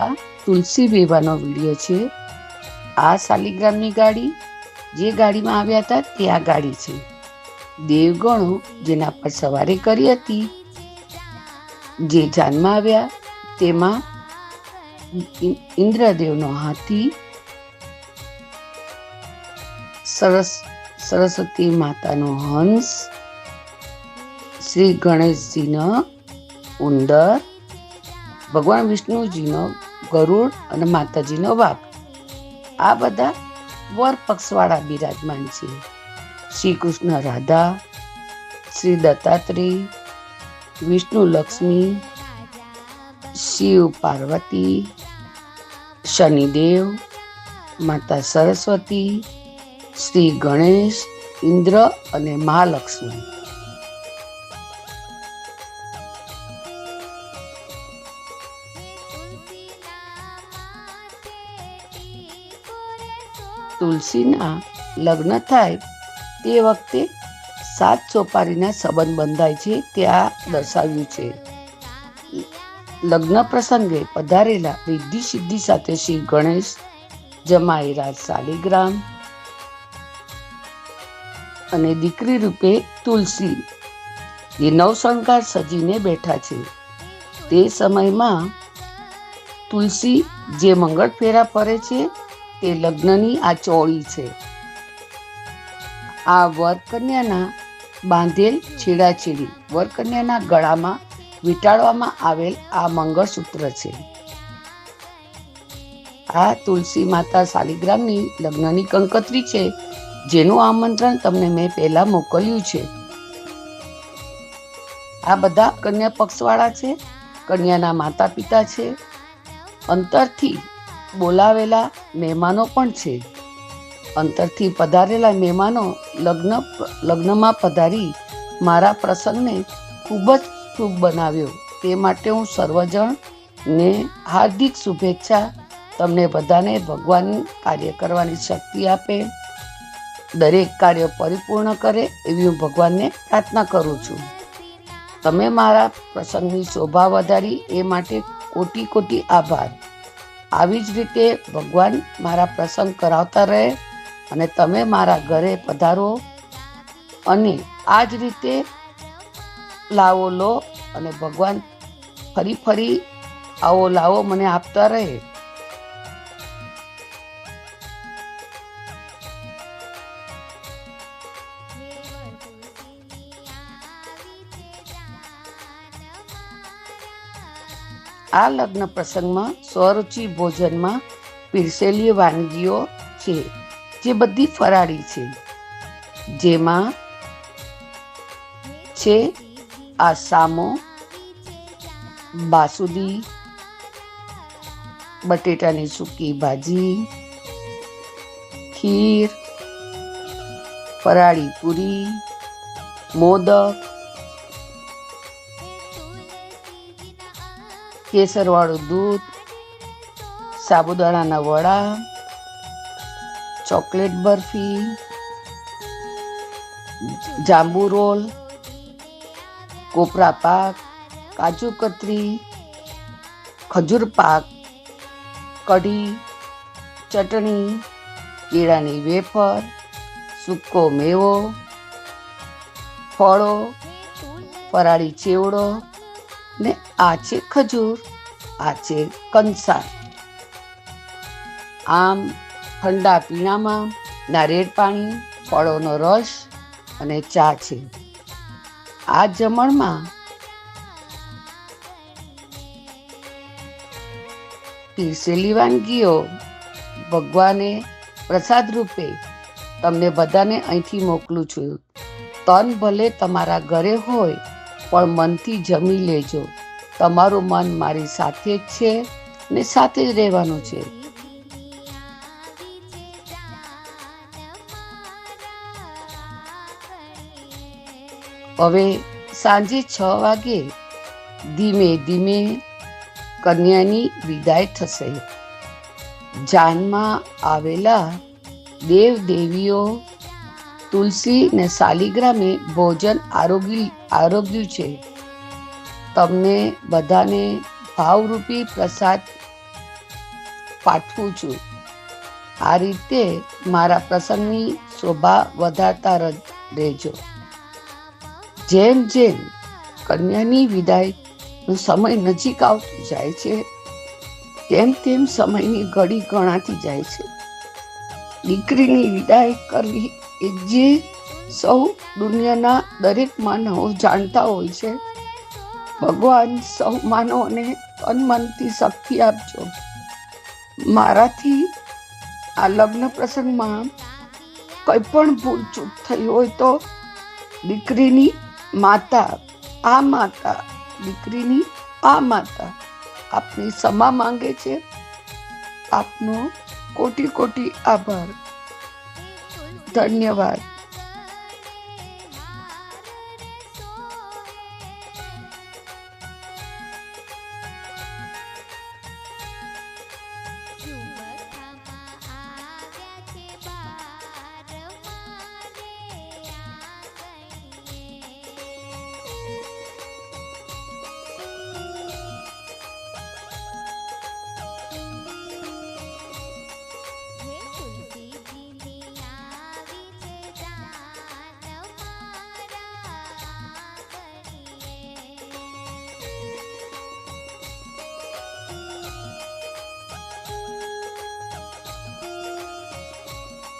આ તુલસી બેવાનો વીડિયો છે. આ શાલિગ્રામની ગાડી, જે ગાડીમાં આવ્યા હતા તે આ ગાડી છે. દેવગણો જેના પર સવારી કરી હતી, જે જાનમાં આવ્યા, તેમાં ઇન્દ્રદેવનો હાથી, સરસ, સરસ્વતી માતાનો હંસ, શ્રી ગણેશજીનો ઉંદર, ભગવાન વિષ્ણુજીનો ગરુડ અને માતાજીનો વાઘ આ બધા વર પક્ષવાળા બિરાજમાન છે. શ્રી કૃષ્ણ રાધા, શ્રી દત્તાત્રેય, વિષ્ણુ લક્ષ્મી, શિવ પાર્વતી, શનિદેવ, માતા સરસ્વતી, શ્રી ગણેશ, ઇન્દ્ર અને મહાલક્ષ્મી. તુલસીના લગ્ન થાય તે વખતે સાત ચોપારીના સંબંધ બંધાય છે, ત્યાં દર્શાવ્યું છે. લગ્ન પ્રસંગે પધારેલા રિદ્ધિ સિદ્ધિ સાથે શ્રી ગણેશ રાજ શાલિગ્રામ અને દીકરી રૂપે તુલસી. એ નવશણકાર સજીને બેઠા છે. તે સમયમાં તુલસી જે મંગળ ફેરા ફરે છે તે લગ્નની આ ચોળી છે. આ વરકન્યાના બાંધેલ છેડાછેડી, વરકન્યાના ગળામાં વીંટાળવામાં આવેલ આ મંગળસૂત્ર છે. આ તુલસી માતા શાલિગ્રામની લગ્નની કંકત્રી છે, જેનું આમંત્રણ તમને મેં પહેલા મોકલ્યું છે. આ બધા કન્યા પક્ષવાળા છે, કન્યાના માતા પિતા છે. અંતરથી બોલાવેલા મહેમાનો પણ છે. અંતરથી પધારેલા મહેમાનો લગ્ન લગ્નમાં પધારી મારા પ્રસંગને ખૂબ જ શુભ બનાવ્યો. તે માટે હું સર્વજણને હાર્દિક શુભેચ્છા તમને બધાને ભગવાન કાર્ય કરવાની શક્તિ આપે, દરેક કાર્ય પરિપૂર્ણ કરે એવી હું ભગવાનને પ્રાર્થના કરું છું. તમે મારા પ્રસંગની શોભા વધારી એ માટે કોટી કોટી આભાર. આવી જ રીતે ભગવાન મારા પ્રસંગ કરાવતા રહે અને તમે મારા ઘરે પધારો અને આ જ રીતે લાવો લો અને ભગવાન ફરી ફરી આવો લાવો મને આપતા રહે. આ લગ્ન પ્રસંગમાં સ્વરુચિ ભોજનમાં પીરસેલી વાનગીઓ છે, જે બધી ફરાળી છે. જેમાં છે આ સામો બાસુદી, બટેટાની સૂકી ભાજી, ખીર, ફરાળી પૂરી, મોદક કેસરવાળું દૂધ, સાબુદાણાના વડા, ચોકલેટ બરફી, જાંબુ રોલ, કોપરા પાક, કાજુ કતરી, ખજૂર પાક, કઢી, ચટણી, કેળાની વેફર, સૂકો મેવો, ફળો, ફરાળી ચેવડો ને આ છે ખજૂર આ છે કંસાર. આમ ઠંડા પીણામાં નારિયેળ પાણી, ફળોનો રસ અને ચા છે. આ જમણમાં પીરસેલી વાનગીઓ ભગવાને પ્રસાદ રૂપે તમને બધાને અહીંથી મોકલું છું. તન ભલે તમારા ઘરે હોય પણ મનથી જમી લેજો. તમારું મન મારી સાથે જ છે ને સાથે જ રહેવાનું છે. હવે સાંજે છ વાગે ધીમે ધીમે કન્યાની વિદાય થશે. જાનમાં આવેલા દેવ દેવીઓ તુલસી ને શાલિગ્રામે ભોજન આરોગી આરોગ્યું છે. તમને બધાને ભાવરૂપી પ્રસાદ પાઠવું છું. આ રીતે મારા પ્રસંગની શોભા વધારતા રહેજો. જેમ જેમ કન્યાની વિદાયનો સમય નજીક આવતો જાય છે, તેમ તેમ સમયની ઘડી ગણાતી જાય છે. દીકરીની વિદાય કરવી એ જે સૌ દુનિયાના દરેક માનવો જાણતા હોય છે. ભગવાન સૌ માનવોને મનથી શક્તિ આપજો. મારાથી આ લગ્ન પ્રસંગમાં કંઈ પણ ભૂલ ચૂક થઈ હોય તો દીકરીની માતા, આ માતા, દીકરીની આ માતા આપની ક્ષમા માંગે છે. આપનો કોટી કોટી આભાર. ધન્યવાદ.